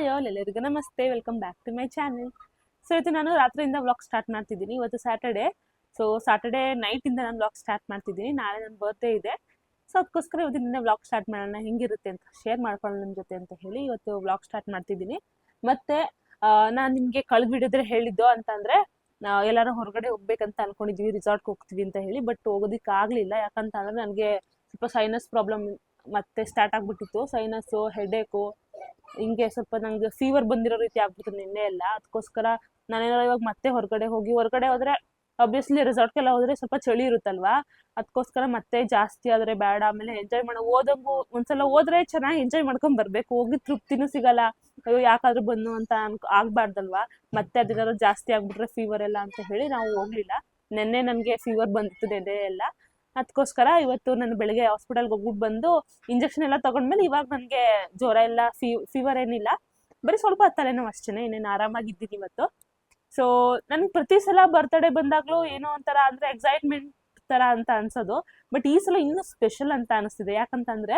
Hi all ಎಲ್ಲರಿಗೂ ನಮಸ್ತೆ. Welcome back to my channel so ಇವತ್ತು ನಾನು ರಾತ್ರಿಯಿಂದ ವ್ಲಾಗ್ ಸ್ಟಾರ್ಟ್ ಮಾಡ್ತಿದ್ದೀನಿ. ಇವತ್ತು ಸ್ಯಾಟರ್ಡೆ ಸೊ ಸ್ಯಾಟರ್ಡೆ ನೈಟಿಂದ ನಾನು ವ್ಲಾಗ್ ಸ್ಟಾರ್ಟ್ ಮಾಡ್ತಿದ್ದೀನಿ. ನಾಳೆ ನನ್ನ ಬರ್ತ್ಡೇ ಇದೆ. ಸೊ ಅದಕ್ಕೋಸ್ಕರ ಇವತ್ತಿನಿಂದ ವ್ಲಾಗ್ ಸ್ಟಾರ್ಟ್ ಮಾಡೋಣ, ಹೆಂಗಿರುತ್ತೆ ಅಂತ ಶೇರ್ ಮಾಡ್ಕೊಳ್ಳೋಣ ನಿಮ್ಮ ಜೊತೆ ಅಂತ ಹೇಳಿ ಇವತ್ತು ವ್ಲಾಗ್ ಸ್ಟಾರ್ಟ್ ಮಾಡ್ತಿದ್ದೀನಿ. ಮತ್ತೆ ನಾನು ನಿಮಗೆ ಕಳೆದು ಬಿಡಿದ್ರೆ ಹೇಳಿದ್ದು ಅಂತಂದರೆ ಎಲ್ಲರೂ ಹೊರಗಡೆ ಹೋಗ್ಬೇಕಂತ ಅನ್ಕೊಂಡಿದ್ವಿ. ರಿಸಾರ್ಟ್ಗೆ ಹೋಗ್ತೀವಿ ಅಂತ ಹೇಳಿ ಬಟ್ ಹೋಗೋದಕ್ಕೆ ಆಗಲಿಲ್ಲ. ಯಾಕಂತಂದ್ರೆ ನನಗೆ ಸ್ವಲ್ಪ ಸೈನಸ್ ಪ್ರಾಬ್ಲಮ್ ಮತ್ತೆ ಸ್ಟಾರ್ಟ್ ಆಗಿಬಿಟ್ಟಿತ್ತು. ಸೈನಸ್ಸು ಹೆಡೇಕು ಹಿಂಗೆ ಸ್ವಲ್ಪ ನಂಗೆ ಫೀವರ್ ಬಂದಿರೋ ರೀತಿ ಆಗ್ಬಿಡ್ತು ನಿನ್ನೆ ಎಲ್ಲ. ಅದಕ್ಕೋಸ್ಕರ ನಾನೇನಾರ ಇವಾಗ ಮತ್ತೆ ಹೊರಗಡೆ ಹೋಗಿ, ಹೊರಗಡೆ ಹೋದ್ರೆ ಅಬ್ವಿಯಸ್ಲಿ ರೆಸಾರ್ಟ್ಗೆಲ್ಲ ಹೋದ್ರೆ ಸ್ವಲ್ಪ ಚಳಿ ಇರುತ್ತಲ್ವಾ? ಅದಕ್ಕೋಸ್ಕರ ಮತ್ತೆ ಜಾಸ್ತಿ ಆದ್ರೆ ಬೇಡ. ಆಮೇಲೆ ಎಂಜಾಯ್ ಮಾಡೋ ಓದಂಗು ಒಂದ್ಸಲ ಹೋದ್ರೆ ಚೆನ್ನಾಗಿ ಎಂಜಾಯ್ ಮಾಡ್ಕೊಂಡ್ ಬರ್ಬೇಕು. ಹೋಗಿ ತೃಪ್ತಿನೂ ಸಿಗಲ್ಲ. ಅಯ್ಯೋ, ಯಾಕಾದ್ರೂ ಬಂದು ಅಂತ ಅನ್ಕೊ, ಆಗ್ಬಾರ್ದಲ್ವಾ? ಮತ್ತೆ ಅದೇನಾದ್ರು ಜಾಸ್ತಿ ಆಗ್ಬಿಟ್ರೆ ಫೀವರ್ ಎಲ್ಲ ಅಂತ ಹೇಳಿ ನಾವು ಹೋಗ್ಲಿಲ್ಲ. ನಿನ್ನೆ ನನಗೆ ಫೀವರ್ ಬಂದಿತ್ತು ನೆನ್ನೆ ಎಲ್ಲ. ಅದಕ್ಕೋಸ್ಕರ ಇವತ್ತು ನಾನು ಬೆಳಗ್ಗೆ ಹಾಸ್ಪಿಟಲ್ಗೆ ಹೋಗ್ಬಿಟ್ಟು ಬಂದು ಇಂಜೆಕ್ಷನ್ ಎಲ್ಲ ತಗೊಂಡ್ಮೇಲೆ ಇವಾಗ ನನಗೆ ಜ್ವರ ಎಲ್ಲ ಫೀವರ್ ಏನಿಲ್ಲ. ಬರೀ ಸ್ವಲ್ಪ ತಲೆನೋವು ಅಷ್ಟೇ ಇನ್ನೇನು ಆರಾಮಾಗಿದ್ದೀನಿ ಇವತ್ತು. ಸೊ ನನಗೆ ಪ್ರತಿ ಸಲ ಬರ್ತಡೇ ಬಂದಾಗಲೂ ಏನೋ ಒಂಥರ ಅಂದರೆ ಎಕ್ಸೈಟ್ಮೆಂಟ್ ಥರ ಅಂತ ಅನ್ಸೋದು. ಬಟ್ ಈ ಸಲ ಇನ್ನೂ ಸ್ಪೆಷಲ್ ಅಂತ ಅನಿಸ್ತಿದೆ. ಯಾಕಂತಂದರೆ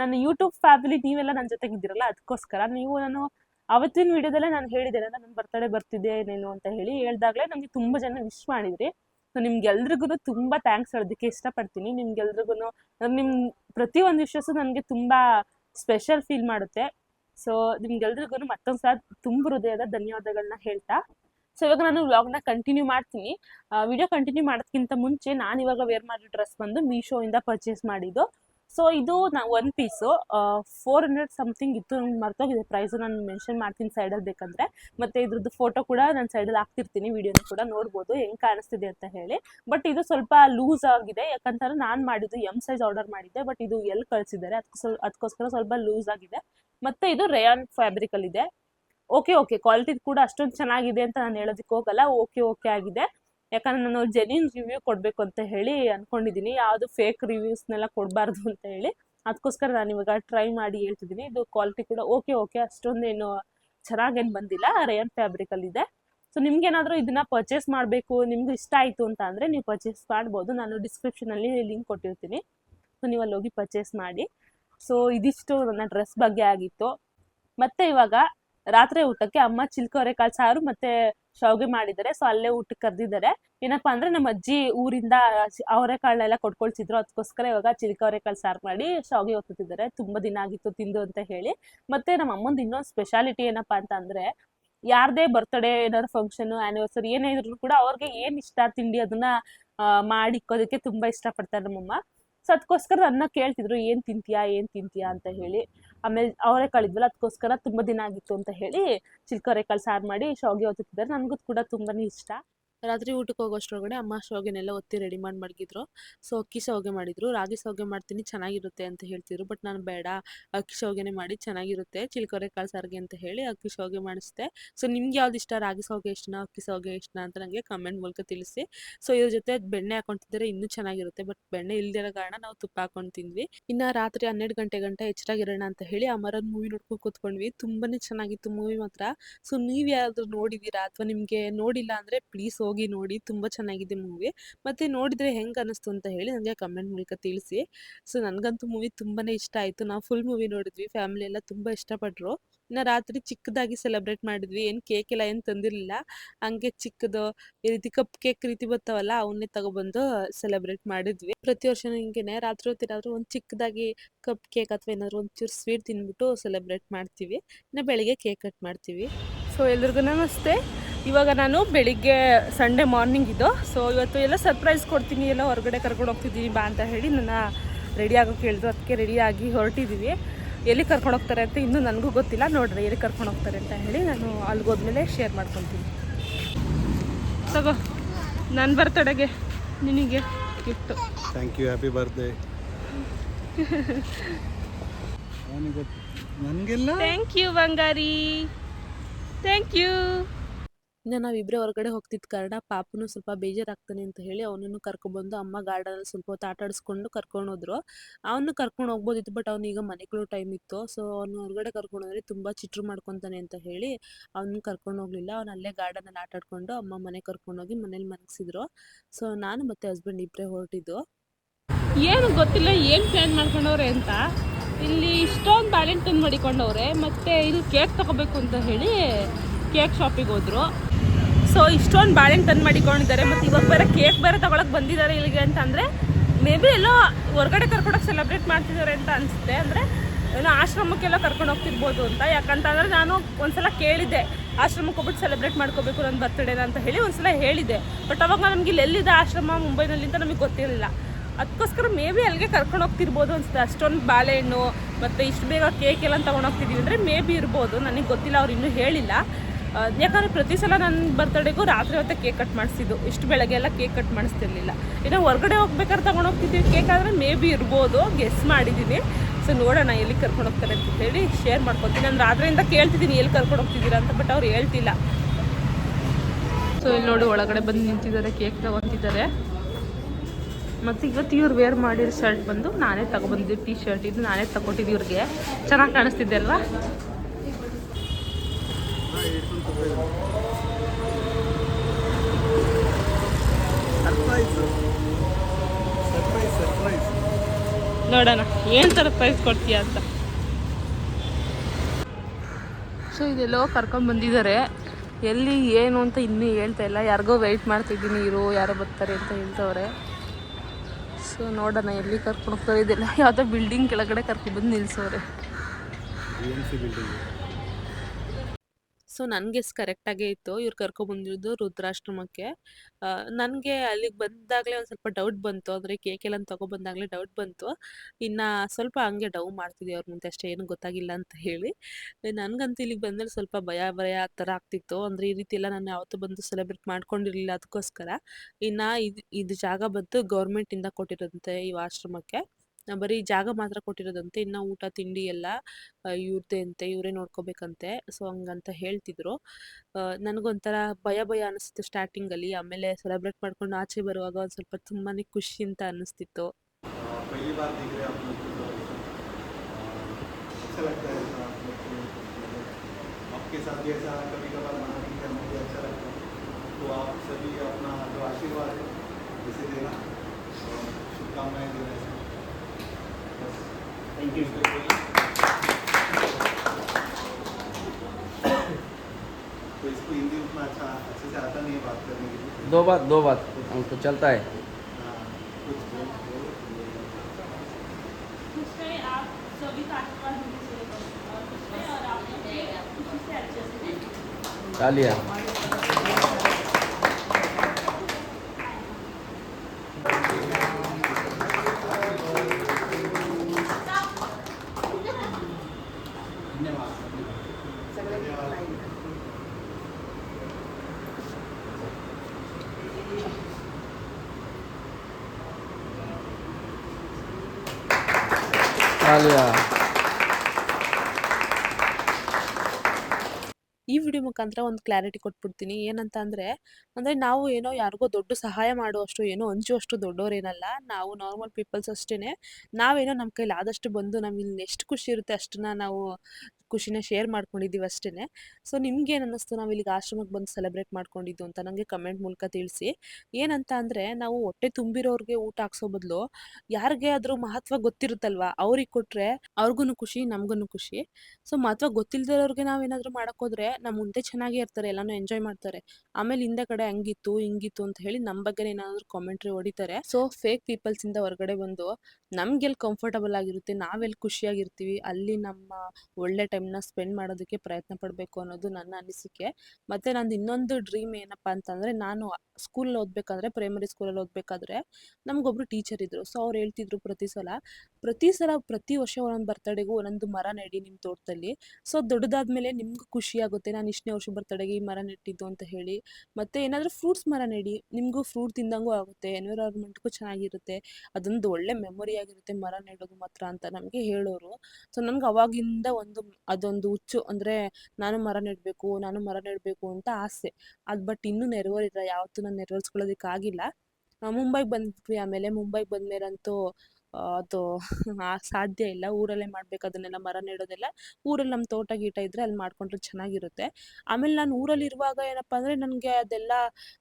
ನನ್ನ ಯೂಟ್ಯೂಬ್ ಫ್ಯಾಮಿಲಿ ನೀವೆಲ್ಲ ನನ್ನ ಜೊತೆಗೆ ಇದ್ದೀರಲ್ಲ ಅದಕ್ಕೋಸ್ಕರ ನೀವು ನಾನು ಅವತ್ತಿನ ವಿಡಿಯೋದಲ್ಲೇ ನಾನು ಹೇಳಿದ್ದೇನೆ ನನ್ನ ಬರ್ತಡೇ ಬರ್ತಿದ್ದೆ ಏನೇನು ಅಂತ ಹೇಳಿ ಹೇಳ್ದಾಗಲೇ ನಮಗೆ ತುಂಬ ಜನ ವಿಶ್ ಮಾಡಿದ್ರಿ. ಸೊ ನಿಮ್ಗೆಲ್ರಿಗೂ ತುಂಬ ಥ್ಯಾಂಕ್ಸ್ ಹೇಳೋದಕ್ಕೆ ಇಷ್ಟಪಡ್ತೀನಿ. ನಿಮ್ಗೆಲ್ರಿಗೂ ನಿಮ್ಮ ಪ್ರತಿಯೊಂದು ವಿಷಯಸು ನನಗೆ ತುಂಬ ಸ್ಪೆಷಲ್ ಫೀಲ್ ಮಾಡುತ್ತೆ. ಸೊ ನಿಮ್ಗೆಲ್ರಿಗೂ ಮತ್ತೊಂದು ತುಂಬ ಹೃದಯದ ಧನ್ಯವಾದಗಳನ್ನ ಹೇಳ್ತಾ. ಸೊ ಇವಾಗ ನಾನು ವ್ಲಾಗ್ನ ಕಂಟಿನ್ಯೂ ಮಾಡ್ತೀನಿ. ವಿಡಿಯೋ ಕಂಟಿನ್ಯೂ ಮಾಡೋದಕ್ಕಿಂತ ಮುಂಚೆ ನಾನು ಇವಾಗ ವೇರ್ ಮಾಡಿರೋ ಡ್ರೆಸ್ ಬಂದು ಮೀಶೋ ಇಂದ ಪರ್ಚೇಸ್ ಮಾಡಿದ್ದು. ಸೊ ಇದು ನಾ one piece four hundred something ಇತ್ತು, ನಂಗೆ ಮರ್ತೋಗಿದೆ ಪ್ರೈಸು ನಾನು ಮೆನ್ಷನ್ ಮಾಡ್ತೀನಿ ಸೈಡಲ್ಲಿ ಬೇಕಂದರೆ. ಮತ್ತು ಇದ್ರದ್ದು ಫೋಟೋ ಕೂಡ ನಾನು ಸೈಡಲ್ಲಿ ಹಾಕ್ತಿರ್ತೀನಿ ವೀಡಿಯೋನ ಕೂಡ ನೋಡ್ಬೋದು, ಹೆಂಗೆ ಕಾಣಿಸ್ತಿದೆ ಅಂತ ಹೇಳಿ. ಬಟ್ ಇದು ಸ್ವಲ್ಪ ಲೂಸ್ ಆಗಿದೆ, ಯಾಕಂತಂದ್ರೆ ನಾನು ಮಾಡಿದ್ದು ಎಂ ಸೈಜ್ ಆರ್ಡರ್ ಮಾಡಿದ್ದೆ ಬಟ್ ಇದು ಎಲ್ಲಿ ಕಳಿಸಿದ್ದಾರೆ ಅದಕ್ಕೆ ಅದಕ್ಕೋಸ್ಕರ ಸ್ವಲ್ಪ ಲೂಸ್ ಆಗಿದೆ. ಮತ್ತು ಇದು ರೇಯಾನ್ ಫ್ಯಾಬ್ರಿಕಲ್ಲಿದೆ ಓಕೆ ಓಕೆ ಕ್ವಾಲಿಟಿ ಕೂಡ ಅಷ್ಟೊಂದು ಚೆನ್ನಾಗಿದೆ ಅಂತ ನಾನು ಹೇಳೋದಕ್ಕೆ ಹೋಗಲ್ಲ ಓಕೆ ಓಕೆ ಆಗಿದೆ. ಯಾಕಂದ್ರೆ ನಾನು ಜೆನ್ಯೂನ್ ರಿವ್ಯೂ ಕೊಡಬೇಕು ಅಂತ ಹೇಳಿ ಅಂದ್ಕೊಂಡಿದ್ದೀನಿ ಯಾವುದು ಫೇಕ್ ರಿವ್ಯೂಸ್ನೆಲ್ಲ ಕೊಡಬಾರ್ದು ಅಂತ ಹೇಳಿ. ಅದಕ್ಕೋಸ್ಕರ ನಾನು ಇವಾಗ ಟ್ರೈ ಮಾಡಿ ಹೇಳ್ತಿದ್ದೀನಿ ಇದು ಕ್ವಾಲಿಟಿ ಕೂಡ ಓಕೆ ಓಕೆ ಅಷ್ಟೊಂದೇನು ಚೆನ್ನಾಗೇನು ಬಂದಿಲ್ಲ. ರೇಯನ್ ಫ್ಯಾಬ್ರಿಕಲ್ಲಿದೆ ಸೊ ನಿಮ್ಗೇನಾದರೂ ಇದನ್ನ ಪರ್ಚೇಸ್ ಮಾಡಬೇಕು, ನಿಮ್ಗೆ ಇಷ್ಟ ಆಯಿತು ಅಂತ ಅಂದರೆ ನೀವು ಪರ್ಚೇಸ್ ಮಾಡ್ಬೋದು. ನಾನು ಡಿಸ್ಕ್ರಿಪ್ಷನಲ್ಲಿ ಲಿಂಕ್ ಕೊಟ್ಟಿರ್ತೀನಿ. ಸೊ ನೀವು ಅಲ್ಲಿ ಹೋಗಿ ಪರ್ಚೇಸ್ ಮಾಡಿ. ಸೊ ಇದಿಷ್ಟು ನನ್ನ ಡ್ರೆಸ್ ಬಗ್ಗೆ ಆಗಿತ್ತು. ಮತ್ತೆ ಇವಾಗ ರಾತ್ರಿ ಊಟಕ್ಕೆ ಅಮ್ಮ ಚಿಲ್ಕವರೆಕಾಳು ಸಾರು ಮತ್ತೆ ಶಾವಿಗೆ ಮಾಡಿದ್ದಾರೆ. ಸೊ ಅಲ್ಲೇ ಊಟಕ್ಕೆ ಕರೆದಿದ್ದಾರೆ. ಏನಪ್ಪಾ ಅಂದ್ರೆ ನಮ್ಮ ಅಜ್ಜಿ ಊರಿಂದ ಅವರೆಕಾಳೆಲ್ಲ ಕೊಟ್ಕೊಳ್ತಿದ್ರು ಅದಕ್ಕೋಸ್ಕರ ಇವಾಗ ಚಿಲ್ಕವರೆಕಾಳು ಸಾರು ಮಾಡಿ ಶಾವಿಗೆ ಹೊತ್ತಿದ್ದಾರೆ ತುಂಬಾ ದಿನ ಆಗಿತ್ತು ತಿಂದು ಅಂತ ಹೇಳಿ. ಮತ್ತೆ ನಮ್ಮ ಅಮ್ಮಂದು ಇನ್ನೊಂದು ಸ್ಪೆಷಾಲಿಟಿ ಏನಪ್ಪಾ ಅಂತ ಅಂದ್ರೆ ಯಾರದೇ ಬರ್ತ್ಡೇ ಏನಾದ್ರು ಫಂಕ್ಷನ್ ಆನಿವರ್ಸರಿ ಏನೇ ಇದ್ರು ಕೂಡ ಅವ್ರಿಗೆ ಏನ್ ಇಷ್ಟ ತಿಂಡಿ ಅದನ್ನ ಮಾಡಿ ಇಕ್ಕೋದಕ್ಕೆ ತುಂಬಾ ಇಷ್ಟಪಡ್ತಾರೆ ನಮ್ಮಮ್ಮ. ಸೊ ಅದಕ್ಕೋಸ್ಕರ ನನ್ನ ಕೇಳ್ತಿದ್ರು. ಏನ್ ತಿಂತೀಯಾ ಏನ್ ತಿಂತೀಯಾ ಅಂತ ಹೇಳಿ. ಆಮೇಲೆ ಅವರೇ ಕಳಿದ್ವಲ್ಲ ಅದಕ್ಕೋಸ್ಕರ ತುಂಬಾ ದಿನ ಆಗಿತ್ತು ಅಂತ ಹೇಳಿ ಚಿಲ್ಕವರೆಕಾಳು ಸಾರು ಮಾಡಿ ಶಾವಿಗೆ ಹೊತ್ತಿದ್ದಾರೆ ನನಗೂ ಕೂಡ ತುಂಬಾನೇ ಇಷ್ಟ. ರಾತ್ರಿ ಊಟಕ್ಕೆ ಹೋಗೋಷ್ಟ್ರೊಳಗಡೆ ಅಮ್ಮ ಶಾವ್ಗೆನೆಲ್ಲ ಒತ್ತಿ ರೆಡಿ ಮಾಡಿ ಮಡಗಿದ್ರು. ಸೊ ಅಕ್ಕಿ ಶಾವ್ಗೆ ಮಾಡಿದ್ರು. ರಾಗಿ ಶಾವ್ಗೆ ಮಾಡ್ತೀನಿ, ಚೆನ್ನಾಗಿರುತ್ತೆ ಅಂತ ಹೇಳ್ತಿದ್ರು. ಬಟ್ ನಾನು ಬೇಡ. ಅಕ್ಕಿ ಶಾವಿಗೆನೆ ಮಾಡಿ ಚೆನ್ನಾಗಿರುತ್ತೆ. ಚಿಲ್ಕವರೆಕಾಳು ಸಾರಿಗೆ ಅಂತ ಹೇಳಿ ಅಕ್ಕಿ ಶಾವ್ಗೆ ಮಾಡಿಸಿದೆ. ಸೊ ನಿಮ್ಗೆ ಯಾವ್ದು ಇಷ್ಟ? ರಾಗಿ ಶಾವ್ಗೆ ಇಷ್ಟನಾ ಅಕ್ಕಿ ಶಾವ್ಗೆ ಇಷ್ಟನಾ ಅಂತ ನನಗೆ ಕಮೆಂಟ್ ಮೂಲಕ ತಿಳಿಸಿ. ಸೊ ಇದ್ರ ಜೊತೆ ಬೆಣ್ಣೆ ಹಾಕೊಂತಿದ್ರೆ ಇನ್ನೂ ಚೆನ್ನಾಗಿರುತ್ತೆ. ಬಟ್ ಬೆಣ್ಣೆ ಇಲ್ದಿರೋ ಕಾರಣ ನಾವು ತುಪ್ಪ ಹಾಕೊಂಡು ತಿಂದ್ವಿ ಇನ್ನು ರಾತ್ರಿ ಹನ್ನೆರಡು ಗಂಟೆ ಗಂಟೆ ಎಚ್ಚರಾಗಿರೋಣ ಅಂತ ಹೇಳಿ ಅಮರನ್ ಮೂವಿ ನೋಡ್ಕೊಂಡು ಕೂತ್ಕೊಂಡ್ವಿ. ತುಂಬಾನೇ ಚೆನ್ನಾಗಿತ್ತು ಮೂವಿ ಮಾತ್ರ. ಸೊ ನೀವು ಯಾರಾದ್ರೂ ನೋಡಿದೀರಾ? ಅಥವಾ ನಿಮಗೆ ನೋಡಿಲ್ಲ ಅಂದರೆ ಪ್ಲೀಸ್ ಹೋಗಿ ನೋಡಿ ತುಂಬ ಚೆನ್ನಾಗಿದೆ ಮೂವಿ. ಮತ್ತು ನೋಡಿದರೆ ಹೆಂಗೆ ಅನ್ನಿಸ್ತು ಅಂತ ಹೇಳಿ ನನಗೆ ಕಮೆಂಟ್ ಮೂಲಕ ತಿಳಿಸಿ. ಸೊ, ನನಗಂತೂ ಮೂವಿ ತುಂಬಾ ಇಷ್ಟ ಆಯಿತು. ನಾವು ಫುಲ್ ಮೂವಿ ನೋಡಿದ್ವಿ. ಫ್ಯಾಮಿಲಿ ಎಲ್ಲ ತುಂಬ ಇಷ್ಟಪಟ್ಟರು ಇನ್ನು ರಾತ್ರಿ ಚಿಕ್ಕದಾಗಿ ಸೆಲೆಬ್ರೇಟ್ ಮಾಡಿದ್ವಿ. ಏನು ಕೇಕ್ ಎಲ್ಲ ಏನು ತಂದಿರಲಿಲ್ಲ. ಹಂಗೆ ಚಿಕ್ಕದು, ಈ ರೀತಿ ಕಪ್ ಕೇಕ್ ರೀತಿ ಬರ್ತಾವಲ್ಲ ಅವನ್ನೇ ತಗೊಬಂದು ಸೆಲೆಬ್ರೇಟ್ ಮಾಡಿದ್ವಿ. ಪ್ರತಿ ವರ್ಷ ಹಿಂಗೆ ರಾತ್ರಿ ಹೊತ್ತಿನಾದ್ರೂ ಒಂದು ಚಿಕ್ಕದಾಗಿ ಕಪ್ ಕೇಕ್ ಅಥವಾ ಏನಾದರೂ ಒಂಚೂರು ಸ್ವೀಟ್ ತಿಂದ್ಬಿಟ್ಟು ಸೆಲೆಬ್ರೇಟ್ ಮಾಡ್ತೀವಿ. ಇನ್ನು ಬೆಳಿಗ್ಗೆ ಕೇಕ್ ಕಟ್ ಮಾಡ್ತೀವಿ. ಸೊ ಎಲ್ರಿಗೂ ನಮಸ್ತೆ. ಇವಾಗ ನಾನು ಬೆಳಿಗ್ಗೆ ಸಂಡೇ ಮಾರ್ನಿಂಗ್ ಇದು. ಸೊ ಇವತ್ತು ಎಲ್ಲ ಸರ್ಪ್ರೈಸ್ ಕೊಡ್ತೀನಿ ಎಲ್ಲ ಹೊರಗಡೆ ಕರ್ಕೊಂಡು ಹೋಗ್ತಿದ್ದೀನಿ ಬಾ ಅಂತ ಹೇಳಿ ನನ್ನ ರೆಡಿ ಆಗೋಕೆ ಹೇಳಿದ್ರು ಅದಕ್ಕೆ ರೆಡಿಯಾಗಿ ಹೊರಟಿದ್ದೀವಿ ಎಲ್ಲಿ ಕರ್ಕೊಂಡು ಹೋಗ್ತಾರೆ ಅಂತ ಇನ್ನೂ ನನಗೂ ಗೊತ್ತಿಲ್ಲ. ನೋಡ್ರಿ ಎಲ್ಲಿ ಕರ್ಕೊಂಡು ಹೋಗ್ತಾರೆ ಅಂತ ಹೇಳಿ ನಾನು ಅಲ್ಲಿಗೆ ಹೋದ್ಮೇಲೆ ಶೇರ್ ಮಾಡ್ಕೊತೀನಿ. ತಗೋ ನನ್ನ ಬರ್ತಡೆಗೆ ನಿನಗೆ gift thank you happy birthday ನನಗೆಲ್ಲ? ಥ್ಯಾಂಕ್ ಯು ಬಂಗಾರಿ. ಥ್ಯಾಂಕ್ ಯು ಇನ್ನು ನಾವಿಬ್ಬರೇ ಹೊರಗಡೆ ಹೋಗ್ತಿದ್ದ ಕಾರಣ ಪಾಪನು ಸ್ವಲ್ಪ ಬೇಜಾರಾಗ್ತಾನೆ ಅಂತ ಹೇಳಿ ಅವನನ್ನು ಕರ್ಕೊಬಂದು ಅಮ್ಮ ಗಾರ್ಡನಲ್ಲಿ ಸ್ವಲ್ಪ ಹೊತ್ತು ಆಟ ಆಡಿಸ್ಕೊಂಡು ಕರ್ಕೊಂಡು ಹೋದ್ರು. ಅವನು ಕರ್ಕೊಂಡು ಹೋಗ್ಬೋದಿತ್ತು ಬಟ್ ಅವನೀಗ ಮನೆಗಳು ಟೈಮ್ ಇತ್ತು. ಸೊ ಅವನು ಹೊರಗಡೆ ಕರ್ಕೊಂಡು ಹೋದ್ರೆ ತುಂಬ ಚಿಟ್ರು ಮಾಡ್ಕೊತಾನೆ ಅಂತ ಹೇಳಿ ಅವ್ನು ಕರ್ಕೊಂಡು ಹೋಗಲಿಲ್ಲ. ಅವ್ನು ಅಲ್ಲೇ ಗಾರ್ಡನಲ್ಲಿ ಆಟ ಆಡ್ಕೊಂಡು ಅಮ್ಮ ಮನೆ ಕರ್ಕೊಂಡೋಗಿ ಮನೇಲಿ ಮಲಗಿಸಿದ್ರು. ಸೊ ನಾನು ಮತ್ತೆ ಹಸ್ಬೆಂಡ್ ಇಬ್ಬರೇ ಹೊರಟಿದ್ದು. ಏನು ಗೊತ್ತಿಲ್ಲ, ಏನು ಪ್ಲ್ಯಾನ್ ಮಾಡ್ಕೊಂಡವ್ರೆ ಅಂತ. ಇಲ್ಲಿ ಇಷ್ಟೊಂದು ಬ್ಯಾಲೆಂಟನ್ ಮಾಡಿಕೊಂಡವ್ರೆ. ಮತ್ತು ಇಲ್ಲಿ ಕೇಕ್ ತಗೋಬೇಕು ಅಂತ ಹೇಳಿ ಕೇಕ್ ಶಾಪಿಗೆ ಹೋದ್ರು. ಸೊ ಇಷ್ಟೊಂದು ಬಾಳೆಹಣ್ಣು ತಂದು ಮಾಡಿಕೊಂಡಿದ್ದಾರೆ. ಮತ್ತು ಇವಾಗ ಬೇರೆ ಕೇಕ್ ಬೇರೆ ತಗೊಳಕ್ಕೆ ಬಂದಿದ್ದಾರೆ ಇಲ್ಲಿಗೆ ಅಂತಂದರೆ ಮೇ ಬಿ ಎಲ್ಲೋ ಹೊರಗಡೆ ಕರ್ಕೊಂಡೋಗಿ ಸೆಲೆಬ್ರೇಟ್ ಮಾಡ್ತಿದ್ದಾರೆ ಅಂತ ಅನಿಸುತ್ತೆ. ಅಂದರೆ, ಏನೋ ಆಶ್ರಮಕ್ಕೆಲ್ಲ ಕರ್ಕೊಂಡು ಹೋಗ್ತಿರ್ಬೋದು ಅಂತ. ಯಾಕಂತಂದರೆ ನಾನು ಒಂದ್ಸಲ ಕೇಳಿದ್ದೆ. ಆಶ್ರಮಕ್ಕೆ ಹೋಗ್ಬಿಟ್ಟು ಸೆಲೆಬ್ರೇಟ್ ಮಾಡ್ಕೋಬೇಕು ನನ್ನ ಬರ್ತ್ಡೇನ ಅಂತ ಹೇಳಿ ಒಂದ್ಸಲ ಹೇಳಿದೆ ಬಟ್ ಅವಾಗ ನಮ್ಗೆ ಇಲ್ಲಿ ಎಲ್ಲಿದೆ ಆಶ್ರಮ? ಮುಂಬೈನಲ್ಲಿ ಅಂತ ನಮಗೆ ಗೊತ್ತಿರಲಿಲ್ಲ. ಅದಕ್ಕೋಸ್ಕರ ಮೇ ಬಿ ಅಲ್ಲಿಗೆ ಕರ್ಕೊಂಡು ಹೋಗ್ತಿರ್ಬೋದು ಅನ್ಸುತ್ತೆ. ಅಷ್ಟೊಂದು ಬಾಳೆಹಣ್ಣು, ಮತ್ತು ಇಷ್ಟು ಬೇಗ ಕೇಕ್ ಎಲ್ಲ ತೊಗೊಂಡೋಗ್ತಿದ್ದೀವಿ ಅಂದರೆ ಮೇ ಬಿ ಇರ್ಬೋದು. ನನಗೆ ಗೊತ್ತಿಲ್ಲ, ಅವ್ರು ಇನ್ನೂ ಹೇಳಿಲ್ಲ. ಯಾಕಂದರೆ ಪ್ರತಿ ಸಲ ನನ್ನ ಬರ್ತಡೇಗೂ ರಾತ್ರಿ ಹೊತ್ತೆ ಕೇಕ್ ಕಟ್ ಮಾಡಿಸಿದ್ದು. ಇಷ್ಟು ಬೆಳಗ್ಗೆ ಎಲ್ಲ ಕೇಕ್ ಕಟ್ ಮಾಡಿಸ್ತಿರ್ಲಿಲ್ಲ. ಇನ್ನು ಹೊರಗಡೆ ಹೋಗ್ಬೇಕಾದ್ರೆ ತಗೊಂಡು ಹೋಗ್ತಿದ್ದೀವಿ ಕೇಕ್ ಆದರೆ ಮೇ ಬಿ ಇರ್ಬೋದು. ಗೆಸ್ ಮಾಡಿದ್ದೀನಿ ಸೊ ನೋಡೋಣ ಎಲ್ಲಿ ಕರ್ಕೊಂಡು ಹೋಗ್ತಾರೆ ಅಂತ ಹೇಳಿ ಶೇರ್ ಮಾಡ್ಕೊತೀನಿ. ನಾನು ರಾತ್ರಿಯಿಂದ ಕೇಳ್ತಿದ್ದೀನಿ ಎಲ್ಲಿ ಕರ್ಕೊಂಡು ಹೋಗ್ತಿದ್ದೀರಾ ಅಂತ ಬಟ್ ಅವ್ರು ಹೇಳ್ತಿಲ್ಲ. ಸೊ ಇಲ್ಲಿ ನೋಡಿ ಒಳಗಡೆ ಬಂದು ನಿಂತಿದ್ದಾರೆ ಕೇಕ್ ತಗೊತಿದ್ದಾರೆ. ಮತ್ತು ಇವತ್ತು ಇವ್ರು ವೇರ್ ಮಾಡಿರೋ ಶರ್ಟ್ ಬಂದು ನಾನೇ ತಗೊಬಂದಿದ್ದು ಟೀ ಶರ್ಟ್ ಇದು ನಾನೇ ತಗೊಟ್ಟಿದ್ದು ಇವ್ರಿಗೆ. ಚೆನ್ನಾಗಿ ಕಾಣಿಸ್ತಿದ್ದೆ ಅಲ್ವಾ? ನೋಡೋಣ ಏನು ಥರ ಪ್ರೈಸ್ ಕೊಡ್ತೀಯ ಅಂತ. ಸೊ ಇದೆಲ್ಲೋ ಕರ್ಕೊಂಡು ಬಂದಿದ್ದಾರೆ. ಎಲ್ಲಿ ಏನು ಅಂತ ಇನ್ನೂ ಹೇಳ್ತಾ ಇಲ್ಲ. ಯಾರಿಗೋ ವೆಯ್ಟ್ ಮಾಡ್ತಿದ್ದೀನಿ ಇರು ಯಾರೋ ಬರ್ತಾರೆ ಅಂತ ಹೇಳ್ತವ್ರೆ. ಸೊ ನೋಡೋಣ ಎಲ್ಲಿ ಕರ್ಕೊಂಡು ಹೋಗ್ತಾರೆ ಇದೆಲ್ಲ ಯಾವುದೋ ಬಿಲ್ಡಿಂಗ್ ಕೆಳಗಡೆ ಕರ್ಕೊಂಡು ಬಂದು ಎಂ ಸಿ ನನಗೆ ಕರೆಕ್ಟಾಗೇ ಇತ್ತು. ಇವ್ರು ಕರ್ಕೊಬಂದಿರೋದು ರುದ್ರಾಶ್ರಮಕ್ಕೆ. ನನಗೆ ಅಲ್ಲಿಗೆ ಬಂದಾಗಲೇ ಒಂದು ಸ್ವಲ್ಪ ಡೌಟ್ ಬಂತು. ಅಂದರೆ ಕೇಕ್ ಎಲ್ಲ ತೊಗೊಬಂದಾಗಲೇ ಡೌಟ್ ಬಂತು. ಇನ್ನು ಸ್ವಲ್ಪ ಹಂಗೆ ಡೌ ಮಾಡ್ತಿದ್ದೆ ಅವ್ರ ಮುಂದೆ ಅಷ್ಟೇ, ಏನು ಗೊತ್ತಾಗಿಲ್ಲ ಅಂತ ಹೇಳಿ. ನನಗಂತೂ ಇಲ್ಲಿಗೆ ಬಂದರೆ ಸ್ವಲ್ಪ ಭಯ ಭಯ ಆ ಥರ ಆಗ್ತಿತ್ತು. ಅಂದರೆ ಈ ರೀತಿ ಎಲ್ಲ ನಾನು ಯಾವತ್ತೂ ಬಂದು ಸೆಲೆಬ್ರೇಟ್ ಮಾಡ್ಕೊಂಡಿರಲಿಲ್ಲ ಅದಕ್ಕೋಸ್ಕರ ಇನ್ನು ಇದು ಇದು ಜಾಗ ಬಂದು ಗೌರ್ಮೆಂಟಿಂದ ಕೊಟ್ಟಿರೋದಂತೆ ಈ ಆಶ್ರಮಕ್ಕೆ. ಬರೀ ಜಾಗ ಮಾತ್ರ ಕೊಟ್ಟಿರೋದಂತೆ ಇನ್ನು ಊಟ ತಿಂಡಿ ಎಲ್ಲ ಇವ್ರದ್ದೇ ಅಂತೆ ಇವರೇ ನೋಡ್ಕೋಬೇಕಂತೆ ಸೊ ಹಂಗಂತ ಹೇಳ್ತಿದ್ರು ಆ, ನನಗೊಂಥರ ಭಯ ಭಯ ಅನಿಸ್ತಿತ್ತು ಸ್ಟಾರ್ಟಿಂಗಲ್ಲಿ ಆಮೇಲೆ ಸೆಲೆಬ್ರೇಟ್ ಮಾಡ್ಕೊಂಡು ಆಚೆ ಬರುವಾಗ ಒಂದು ಸ್ವಲ್ಪ ತುಂಬಾ ಖುಷಿ ಅಂತ ಅನ್ನಿಸ್ತಿತ್ತು पहली बार दिख रहे हैं थैंक यू तो इसको हिंदी उतना अच्छा अच्छे से आता नहीं है बात करने के लिए दो बात दो बात हमको चलता है। हाँ, ಈ ವಿಡಿಯೋ ಮುಖಾಂತರ ಒಂದು ಕ್ಲಾರಿಟಿ ಕೊಟ್ಬಿಡ್ತೀನಿ. ಏನಂತ ಅಂದ್ರೆ ಅಂದ್ರೆ ನಾವು ಏನೋ ಯಾರಿಗೋ ದೊಡ್ಡ ಸಹಾಯ ಮಾಡುವಷ್ಟು ಏನೋ ಹಂಚುವಷ್ಟು ದೊಡ್ಡವರೇನಲ್ಲ ನಾವು ನಾರ್ಮಲ್ ಪೀಪಲ್ಸ್ ಅಷ್ಟೇ ನಾವೇನೋ ನಮ್ಮ ಕೈಲಿ ಆದಷ್ಟು ಬಂದು ನಮ್ಗೆ ಎಷ್ಟು ಖುಷಿ ಇರುತ್ತೆ ಅಷ್ಟನ್ನ ನಾವು ಖುಷಿನ ಶೇರ್ ಮಾಡ್ಕೊಂಡಿದ್ದೀವಿ ಅಷ್ಟೇ ಸೊ ನಿಮ್ಗೇನು ಅನ್ನಿಸ್ತು? ನಾವು ಇಲ್ಲಿಗೆ ಆಶ್ರಮಕ್ಕೆ ಬಂದು ಸೆಲೆಬ್ರೇಟ್ ಮಾಡ್ಕೊಂಡಿದ್ದು ಅಂತ ನನಗೆ ಕಮೆಂಟ್ ಮೂಲಕ ತಿಳಿಸಿ. ಏನಂತ ಅಂದರೆ, ನಾವು ಹೊಟ್ಟೆ ತುಂಬಿರೋರಿಗೆ ಊಟ ಹಾಕ್ಸೋ ಬದಲು ಯಾರಿಗೆ ಅದ್ರ ಮಹತ್ವ ಗೊತ್ತಿರುತ್ತಲ್ವಾ? ಅವ್ರಿಗೆ ಕೊಟ್ಟರೆ ಅವ್ರಿಗೂ ಖುಷಿ ನಮಗೂ ಖುಷಿ. ಸೊ ಮಹತ್ವ ಗೊತ್ತಿಲ್ಲದಿರೋರಿಗೆ ನಾವೇನಾದರೂ ಮಾಡೋಕ್ಕೋದ್ರೆ ನಮ್ಮ ಮುಂದೆ ಚೆನ್ನಾಗೇ ಇರ್ತಾರೆ, ಎಲ್ಲಾನು ಎಂಜಾಯ್ ಮಾಡ್ತಾರೆ. ಆಮೇಲೆ ಹಿಂದೆ ಕಡೆ ಹಂಗಿತ್ತು, ಹಿಂಗಿತ್ತು ಅಂತ ಹೇಳಿ ನಮ್ಮ ಬಗ್ಗೆ ಏನಾದರೂ ಕಾಮೆಂಟ್ರಿ ಹೊಡಿತಾರೆ. ಸೊ ಫೇಕ್ ಪೀಪಲ್ಸ್ ಇಂದ ಹೊರಗಡೆ ಬಂದು ನಮ್ಗೆಲ್ಲಿ ಕಂಫರ್ಟಬಲ್ ಆಗಿರುತ್ತೆ ನಾವೆಲ್ಲಿ ಖುಷಿಯಾಗಿರ್ತೀವಿ, ಅಲ್ಲಿ ನಮ್ಮ ಒಳ್ಳೆ ಟೈಮ್ನ ಸ್ಪೆಂಡ್ ಮಾಡೋದಕ್ಕೆ ಪ್ರಯತ್ನ ಪಡಬೇಕು ಅನ್ನೋದು ನನ್ನ ಅನಿಸಿಕೆ. ಮತ್ತು ನಂದು ಇನ್ನೊಂದು ಡ್ರೀಮ್ ಏನಪ್ಪ ಅಂತಂದರೆ, ನಾನು ಸ್ಕೂಲಲ್ಲಿ ಓದಬೇಕಾದ್ರೆ ಪ್ರೈಮರಿ ಸ್ಕೂಲಲ್ಲಿ ಓದಬೇಕಾದ್ರೆ, ನಮಗೊಬ್ರು ಟೀಚರ್ ಇದ್ದರು ಸೊ ಅವ್ರು ಹೇಳ್ತಿದ್ರು ಪ್ರತಿ ಸಲ ಪ್ರತಿ ಸಲ ಪ್ರತಿ ವರ್ಷ ಒಂದೊಂದು ಬರ್ತಡೆಗೂ ಒಂದೊಂದು ಮರ ನೆಡಿ ನಿಮ್ಮ ತೋಟದಲ್ಲಿ. ಸೊ ದೊಡ್ಡದಾದ್ಮೇಲೆ ನಿಮ್ಗೂ ಖುಷಿ ಆಗುತ್ತೆ. ನಾನು ಇಷ್ಟನೇ ವರ್ಷ ಬರ್ತಡೆಗೆ ಈ ಮರ ನೆಟ್ಟಿದ್ದು ಅಂತ ಹೇಳಿ. ಮತ್ತು ಏನಾದರೂ ಫ್ರೂಟ್ಸ್ ಮರ ನೆಡಿ. ನಿಮಗೂ ಫ್ರೂಟ್ ತಿಂದಂಗೂ ಆಗುತ್ತೆ. ಎನ್ವಿರಾನ್ಮೆಂಟ್ಗೂ ಚೆನ್ನಾಗಿರುತ್ತೆ. ಅದೊಂದು ಒಳ್ಳೆ ಮೆಮೊರಿ ಆಗಿರುತ್ತೆ ಮರ ನೆಡೋದು ಮಾತ್ರ ಅಂತ ನಮಗೆ ಹೇಳೋರು. ಸೊ ನಮ್ಗೆ ಅವಾಗಿಂದ ಒಂದು ಅದೊಂದು ಹುಚ್ಚು ಅಂದರೆ ನಾನು ಮರ ನೆಡಬೇಕು, ನಾನು ಮರ ನೆಡಬೇಕು ಅಂತ ಆಸೆ. ಅದು ಬಟ್ ಇನ್ನೂ ನೆರವೇರಿಲ್ಲ ಯಾವತ್ತೂ ನಾನು ನೆರವೇರಿಸ್ಕೊಳ್ಳೋದಕ್ಕಾಗಿಲ್ಲ. ಮುಂಬೈಗೆ ಬಂದ್ವಿ ಆಮೇಲೆ ಮುಂಬೈಗೆ ಬಂದಮೇಲಂತೂ ಅದು ಸಾಧ್ಯ ಇಲ್ಲ. ಊರಲ್ಲೇ ಮಾಡ್ಬೇಕು, ಅದನ್ನೆಲ್ಲ ಮರ ನೆಡೋದೆಲ್ಲ ಊರಲ್ಲಿ ನಮ್ಮ ತೋಟ ಗೀಟ ಇದ್ರೆ ಅಲ್ಲಿ ಮಾಡ್ಕೊಂಡ್ರೆ ಚೆನ್ನಾಗಿರುತ್ತೆ. ಆಮೇಲೆ ನಾನು ಊರಲ್ಲಿರುವಾಗ ಏನಪ್ಪ ಅಂದ್ರೆ ನನಗೆ ಅದೆಲ್ಲ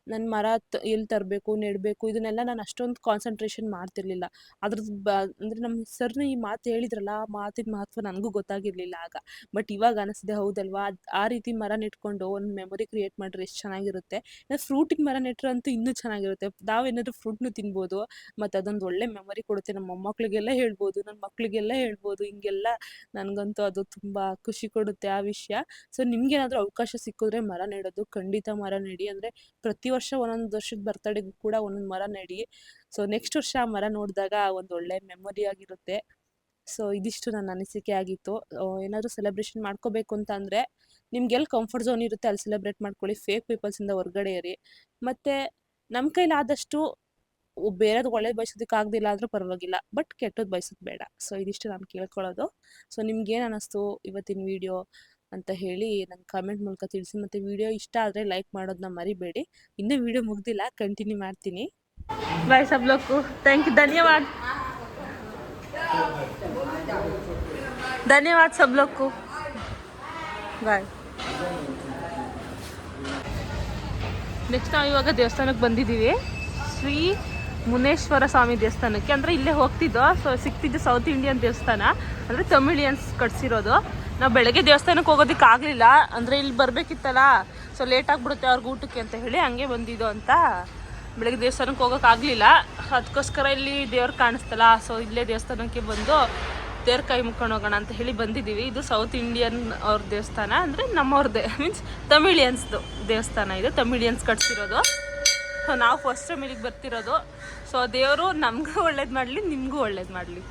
ನನ್ನ ಮರ ಎಲ್ ಎಲ್ಲಿ ತರಬೇಕು, ನೆಡಬೇಕು, ಇದನ್ನೆಲ್ಲ ನಾನು ಅಷ್ಟೊಂದು ಕಾನ್ಸಂಟ್ರೇಷನ್ ಮಾಡ್ತಿರ್ಲಿಲ್ಲ. ಅದ್ರದ್ದು ಅಂದ್ರೆ ಅಂದರೆ ನಮ್ಮ ಸರ್ನ ಈ ಮಾತು ಹೇಳಿದ್ರಲ್ಲ, ಆ ಮಾತಿನ ಮಹತ್ವ ನನಗೂ ಗೊತ್ತಾಗಿರಲಿಲ್ಲ ಆಗ. ಬಟ್ ಇವಾಗ ಅನಿಸಿದೆ ಹೌದಲ್ವಾ? ಆ ರೀತಿ ಮರ ನೆಟ್ಕೊಂಡು ಒಂದು ಮೆಮೊರಿ ಕ್ರಿಯೇಟ್ ಮಾಡಿದ್ರೆ ಎಷ್ಟು ಚೆನ್ನಾಗಿರುತ್ತೆ. ಫ್ರೂಟಿನ ಮರ ನೆಟ್ಟರೆ ಅಂತೂ ಇನ್ನೂ ಚೆನ್ನಾಗಿರುತ್ತೆ. ನಾವೇನಾದ್ರೂ ಫ್ರೂಟ್ನು ತಿನ್ಬೋದು ಮತ್ತು ಅದೊಂದು ಒಳ್ಳೆ ಮೆಮೊರಿ ಕೊಡುತ್ತೆ ನಮ್ಮ ಮೊಮ್ಮಕ್ಳಿಗೆಲ್ಲ ಹೇಳ್ಬೋದು ನನ್ನ ಮಕ್ಳಿಗೆಲ್ಲ ಹೇಳ್ಬೋದು, ಹಿಂಗೆಲ್ಲ ನನಗಂತೂ ಅದು ತುಂಬ ಖುಷಿ ಕೊಡುತ್ತೆ ಆ ವಿಷಯ. ಸೊ ನಿಮ್ಗೇನಾದರೂ ಅವಕಾಶ ಸಿಕ್ಕಿದ್ರೆ ಮರ ನೆಡೋದು, ಖಂಡಿತ ಮರ ನೆಡಿ. ಅಂದರೆ ಪ್ರತಿ ವರ್ಷ ಒಂದೊಂದು ವರ್ಷದ ಬರ್ತಡೆಗೂ ಕೂಡ ಒಂದೊಂದು ಮರ ನೆಡಿ. ಸೊ ನೆಕ್ಸ್ಟ್ ವರ್ಷ ಆ ಮರ ನೋಡಿದಾಗ ಒಂದು ಒಳ್ಳೆ ಮೆಮೊರಿ ಆಗಿರುತ್ತೆ. ಸೊ ಇದಿಷ್ಟು ನನ್ನ ಅನಿಸಿಕೆ ಆಗಿತ್ತು. ಏನಾದರೂ ಸೆಲೆಬ್ರೇಷನ್ ಮಾಡ್ಕೋಬೇಕು ಅಂತ ಅಂದರೆ ನಿಮ್ಗೆ ಕಂಫರ್ಟ್ ಝೋನ್ ಇರುತ್ತೆ ಅಲ್ಲಿ ಸೆಲೆಬ್ರೇಟ್ ಮಾಡ್ಕೊಳ್ಳಿ. ಫೇಕ್ ಪೀಪಲ್ಸಿಂದ ಹೊರಗಡೆ ಇರಿ. ಮತ್ತು ನಮ್ಮ ಕೈಲಾದಷ್ಟು ಬೇರೆದು ಒಳ್ಳೇದು ಬಯಸೋದಕ್ಕೆ ಆಗದಿಲ್ಲ ಆದರೂ ಪರವಾಗಿಲ್ಲ, ಬಟ್ ಕೆಟ್ಟದ್ದು ಬಯಸೋದು ಬೇಡ. ಸೊ ಇದಿಷ್ಟು ನಾನು ಕೇಳ್ಕೊಳ್ಳೋದು. ಸೊ ನಿಮ್ಗೇನು ಅನ್ನಿಸ್ತು ಇವತ್ತಿನ ವಿಡಿಯೋ ಅಂತ ಹೇಳಿ ನಂಗೆ ಕಮೆಂಟ್ ಮೂಲಕ ತಿಳಿಸಿ. ಮತ್ತು ವಿಡಿಯೋ ಇಷ್ಟ ಆದರೆ ಲೈಕ್ ಮಾಡೋದನ್ನ ಮರಿಬೇಡಿ. ಇನ್ನೂ ವಿಡಿಯೋ ಮುಗ್ದಿಲ್ಲ ಕಂಟಿನ್ಯೂ ಮಾಡ್ತೀನಿ. ಬಾಯ್ ಸಬ್ ಲೋಕು ಥ್ಯಾಂಕ್ ಯು ಧನ್ಯವಾದ. ಧನ್ಯವಾದ ಸಬ್ ಲೋಕು ಬಾಯ್ ನೆಕ್ಸ್ಟ್ ನಾವು ಇವಾಗ ದೇವಸ್ಥಾನಕ್ಕೆ ಬಂದಿದ್ದೀವಿ. ಶ್ರೀ ಮುನೇಶ್ವರ ಸ್ವಾಮಿ ದೇವಸ್ಥಾನಕ್ಕೆ, ಅಂದರೆ ಇಲ್ಲೇ ಹೋಗ್ತಿದ್ದೋ, ಸೊ ಸಿಕ್ತಿದ್ದು ಸೌತ್ ಇಂಡಿಯನ್ ದೇವಸ್ಥಾನ, ಅಂದರೆ ತಮಿಳಿಯನ್ಸ್ ಕಟ್ಸಿರೋದು. ನಾವು ಬೆಳಗ್ಗೆ ದೇವಸ್ಥಾನಕ್ಕೆ ಹೋಗೋದಕ್ಕೆ ಆಗಲಿಲ್ಲ, ಅಂದರೆ ಇಲ್ಲಿ ಬರಬೇಕಿತ್ತಲ್ಲ, ಸೊ ಲೇಟ್ ಆಗಿಬಿಡುತ್ತೆ ಅವ್ರಿಗೆ ಊಟಕ್ಕೆ ಅಂತ ಹೇಳಿ ಹಂಗೆ ಬಂದಿದ್ದು ಅಂತ ಬೆಳಗ್ಗೆ ದೇವಸ್ಥಾನಕ್ಕೆ ಹೋಗೋಕ್ಕಾಗಲಿಲ್ಲ ಅದಕ್ಕೋಸ್ಕರ ಇಲ್ಲಿ ದೇವ್ರು ಕಾಣಿಸ್ತಲ್ಲ, ಸೊ ಇಲ್ಲೇ ದೇವಸ್ಥಾನಕ್ಕೆ ಬಂದು ದೇವ್ರ ಕೈ ಮುಕ್ಕೊಂಡು ಹೋಗೋಣ ಅಂತ ಹೇಳಿ ಬಂದಿದ್ದೀವಿ. ಇದು ಸೌತ್ ಇಂಡಿಯನ್ ಅವ್ರ ದೇವಸ್ಥಾನ, ಅಂದರೆ ನಮ್ಮವ್ರದ್ದೇ ಮೀನ್ಸ್ ತಮಿಳಿಯನ್ಸ್ದು ದೇವಸ್ಥಾನ ಇದು, ತಮಿಳಿಯನ್ಸ್ ಕಟ್ಸಿರೋದು. ಸೊ ನಾವು ಫಸ್ಟ್ ಟೈಮ್ ಇಲ್ಲಿಗೆ ಬರ್ತಿರೋದು. ಸೊ ದೇವರು ನಮಗೂ ಒಳ್ಳೇದು ಮಾಡಲಿ, ನಿಮಗೂ ಒಳ್ಳೇದು ಮಾಡಲಿ.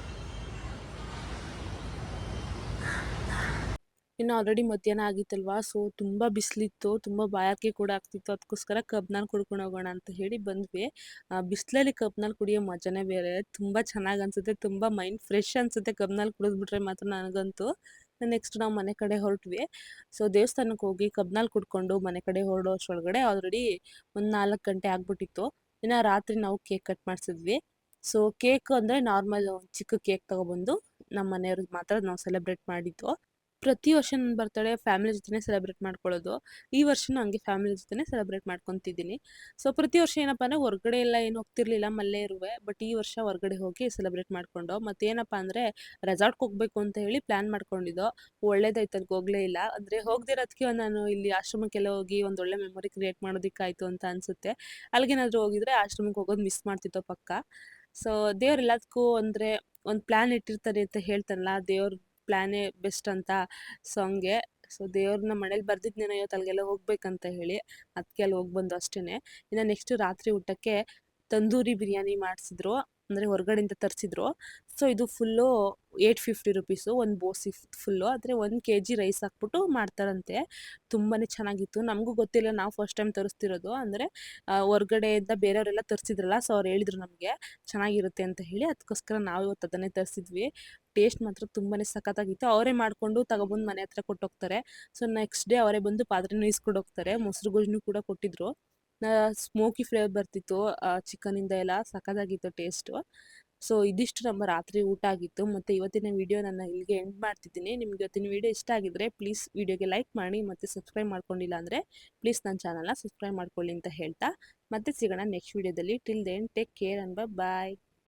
ಇನ್ನು ಆಲ್ರೆಡಿ ಮಧ್ಯಾಹ್ನ ಆಗಿತ್ತಲ್ವಾ? ಸೊ ತುಂಬ ಬಿಸಿಲಿತ್ತು, ತುಂಬ ಬಾಯಾರಿಕೆ ಕೂಡ ಆಗ್ತಿತ್ತು. ಅದಕ್ಕೋಸ್ಕರ ಕಬ್ನಲ್ಲಿ ಕುಡ್ಕೊಂಡು ಹೋಗೋಣ ಅಂತ ಹೇಳಿ ಬಂದ್ವಿ. ಬಿಸಿಲಲ್ಲಿ ಕಬ್ನಲ್ಲಿ ಕುಡಿಯೋ ಮಜಾನೇ ಬೇರೆ. ತುಂಬ ಚೆನ್ನಾಗಿ ಅನಿಸುತ್ತೆ, ತುಂಬ ಮೈಂಡ್ ಫ್ರೆಶ್ ಅನಿಸುತ್ತೆ ಕಬ್ನಲ್ಲಿ ಕುಡಿದ್ಬಿಟ್ರೆ ಮಾತ್ರ ನನಗಂತೂ. ನೆಕ್ಸ್ಟ್ ನಾವು ಮನೆ ಕಡೆ ಹೊರಟ್ವಿ. ಸೊ ದೇವಸ್ಥಾನಕ್ಕೆ ಹೋಗಿ ಕಬ್ನಲ್ಲಿ ಕುಡ್ಕೊಂಡು ಮನೆ ಕಡೆ ಹೊರಡೋ ಅಷ್ಟೊಳಗಡೆ ಆಲ್ರೆಡಿ ಒಂದು ನಾಲ್ಕು ಗಂಟೆ ಆಗ್ಬಿಟ್ಟಿತ್ತು. ಇನ್ನು ರಾತ್ರಿ ನಾವು ಕೇಕ್ ಕಟ್ ಮಾಡಿಸಿದ್ವಿ. ಸೊ ಕೇಕ್ ಅಂದರೆ ನಾರ್ಮಲ್ ಚಿಕ್ಕ ಕೇಕ್ ತಗೊಬಂದು ನಮ್ಮ ಮನೆಯವ್ರಿಗೆ ಮಾತ್ರ ನಾವು ಸೆಲೆಬ್ರೇಟ್ ಮಾಡಿದ್ದು. ಪ್ರತಿ ವರ್ಷ ನನ್ನ ಬರ್ತಡೇ ಫ್ಯಾಮಿಲಿ ಜೊತೆನೇ ಸೆಲೆಬ್ರೇಟ್ ಮಾಡ್ಕೊಳ್ಳೋದು. ಈ ವರ್ಷನೂ ಹಂಗೆ ಫ್ಯಾಮಿಲಿ ಜೊತೆನೇ ಸೆಲೆಬ್ರೇಟ್ ಮಾಡ್ಕೊತಿದ್ದೀನಿ. ಸೊ, ಪ್ರತಿ ವರ್ಷ ಏನಪ್ಪ ಅಂದರೆ ಹೊರಗಡೆ ಎಲ್ಲ ಏನು ಹೋಗ್ತಿರ್ಲಿಲ್ಲ, ಮಲ್ಲೇ ಇರುವೆ. ಬಟ್ ಈ ವರ್ಷ ಹೊರಗಡೆ ಹೋಗಿ ಸೆಲೆಬ್ರೇಟ್ ಮಾಡ್ಕೊಂಡು ಮತ್ತೇನಪ್ಪ ಅಂದರೆ ರೆಸಾರ್ಟ್ಗೆ ಹೋಗ್ಬೇಕು ಅಂತ ಹೇಳಿ ಪ್ಲ್ಯಾನ್ ಮಾಡ್ಕೊಂಡಿದ್ದೋ. ಒಳ್ಳೇದಾಯ್ತು ಅದಕ್ಕೆ ಹೋಗಲೇ ಇಲ್ಲ. ಅಂದರೆ ಹೋಗದಿರೋದಕ್ಕೆ ನಾನು ಇಲ್ಲಿ ಆಶ್ರಮಕ್ಕೆಲ್ಲ ಹೋಗಿ ಒಂದು ಒಳ್ಳೆ ಮೆಮೊರಿ ಕ್ರಿಯೇಟ್ ಮಾಡೋದಕ್ಕಾಯ್ತು ಅಂತ ಅನಿಸುತ್ತೆ. ಅಲ್ಲಿಗೇನಾದರೂ ಹೋಗಿದ್ರೆ ಆಶ್ರಮಕ್ಕೆ ಹೋಗೋದು ಮಿಸ್ ಮಾಡ್ತಿತ್ತು ಪಕ್ಕ. ಸೊ ದೇವ್ರು ಎಲ್ಲದಕ್ಕೂ ಅಂದರೆ ಒಂದು ಪ್ಲ್ಯಾನ್ ಇಟ್ಟಿರ್ತಾರೆ ಅಂತ ಹೇಳ್ತಾರಲ್ಲ, ದೇವ್ರ ಪ್ಲ್ಯಾನೇ ಬೆಸ್ಟ್ ಅಂತ ಸಾಂಗ್ಗೆ ಸೊ, ದೇವ್ರನ್ನ ಮನೇಲಿ ಬರ್ದಿದ್ನೇನೋ ಇವತ್ತು ಅಲ್ಲಿಗೆಲ್ಲ ಹೋಗ್ಬೇಕಂತ ಹೇಳಿ ಅದಕ್ಕೆ ಅಲ್ಲಿ ಹೋಗಿ ಬಂದು ಅಷ್ಟೇ ಇನ್ನು ನೆಕ್ಸ್ಟ್ ರಾತ್ರಿ ಊಟಕ್ಕೆ ತಂದೂರಿ ಬಿರಿಯಾನಿ ಮಾಡಿಸಿದ್ರು. ಅಂದರೆ ಹೊರಗಡೆಯಿಂದ ತರಿಸಿದ್ರು. ಸೊ ಇದು ಫುಲ್ಲು ಏಯ್ಟ್ ಫಿಫ್ಟಿ ರುಪೀಸು ಒಂದು ಬೋಸಿ ಫುಲ್ಲು ಆದರೆ ಒಂದು ಕೆ ಜಿ ರೈಸ್ ಹಾಕ್ಬಿಟ್ಟು ಮಾಡ್ತಾರಂತೆ. ತುಂಬಾ ಚೆನ್ನಾಗಿತ್ತು. ನಮಗೂ ಗೊತ್ತಿಲ್ಲ ನಾವು ಫಸ್ಟ್ ಟೈಮ್ ತರಿಸ್ತಿರೋದು. ಅಂದರೆ ಹೊರಗಡೆಯಿಂದ ಬೇರೆಯವರೆಲ್ಲ ತರಿಸಿದ್ರಲ್ಲ ಸೊ ಅವ್ರು ಹೇಳಿದ್ರು ನಮಗೆ, ಚೆನ್ನಾಗಿರುತ್ತೆ ಅಂತ ಹೇಳಿ. ಅದಕ್ಕೋಸ್ಕರ ನಾವು ಇವತ್ತು ಅದನ್ನೇ ತರಿಸಿದ್ವಿ. ಟೇಸ್ಟ್ ಮಾತ್ರ ತುಂಬಾ ಸಖತ್ತಾಗಿತ್ತು. ಅವರೇ ಮಾಡಿಕೊಂಡು ತಗೊಬಂದು ಮನೆ ಹತ್ರ ಕೊಟ್ಟೋಗ್ತಾರೆ. ಸೊ ನೆಕ್ಸ್ಟ್ ಡೇ ಅವರೇ ಬಂದು ಪಾತ್ರೆನೂ ಇಸ್ಕೊಂಡು ಹೋಗ್ತಾರೆ ಮೊಸರು ಗೊಜ್ಜು ಕೂಡ ಕೊಟ್ಟಿದ್ರು. ಸ್ಮೋಕಿ ಫ್ಲೇವರ್ ಬರ್ತಿತ್ತು ಚಿಕನಿಂದ ಎಲ್ಲ ಸಖತ್ತಾಗಿತ್ತು ಟೇಸ್ಟು. ಸೊ, ಇದಿಷ್ಟು ನಮ್ಮ ರಾತ್ರಿ ಊಟ ಆಗಿತ್ತು. ಮತ್ತು ಇವತ್ತಿನ ವಿಡಿಯೋ ನಾನು ಇಲ್ಲಿಗೆ ಎಂಡ್ ಮಾಡ್ತಿದ್ದೀನಿ. ನಿಮ್ಗೆ ಇವತ್ತಿನ ವಿಡಿಯೋ ಇಷ್ಟ ಆಗಿದ್ರೆ ಪ್ಲೀಸ್ ವಿಡಿಯೋಗೆ ಲೈಕ್ ಮಾಡಿ, ಮತ್ತು ಸಬ್ಸ್ಕ್ರೈಬ್ ಮಾಡ್ಕೊಂಡಿಲ್ಲ ಅಂದರೆ ಪ್ಲೀಸ್ ನನ್ನ ಚಾನಲ್ನ ಸಬ್ಸ್ಕ್ರೈಬ್ ಮಾಡ್ಕೊಳ್ಳಿ ಅಂತ ಹೇಳ್ತಾ. ಮತ್ತೆ ಸಿಗೋಣ ನೆಕ್ಸ್ಟ್ ವಿಡಿಯೋದಲ್ಲಿ. ಟಿಲ್ ದೆನ್, ಟೇಕ್ ಕೇರ್ ಅನ್ಬ ಬಾಯ್.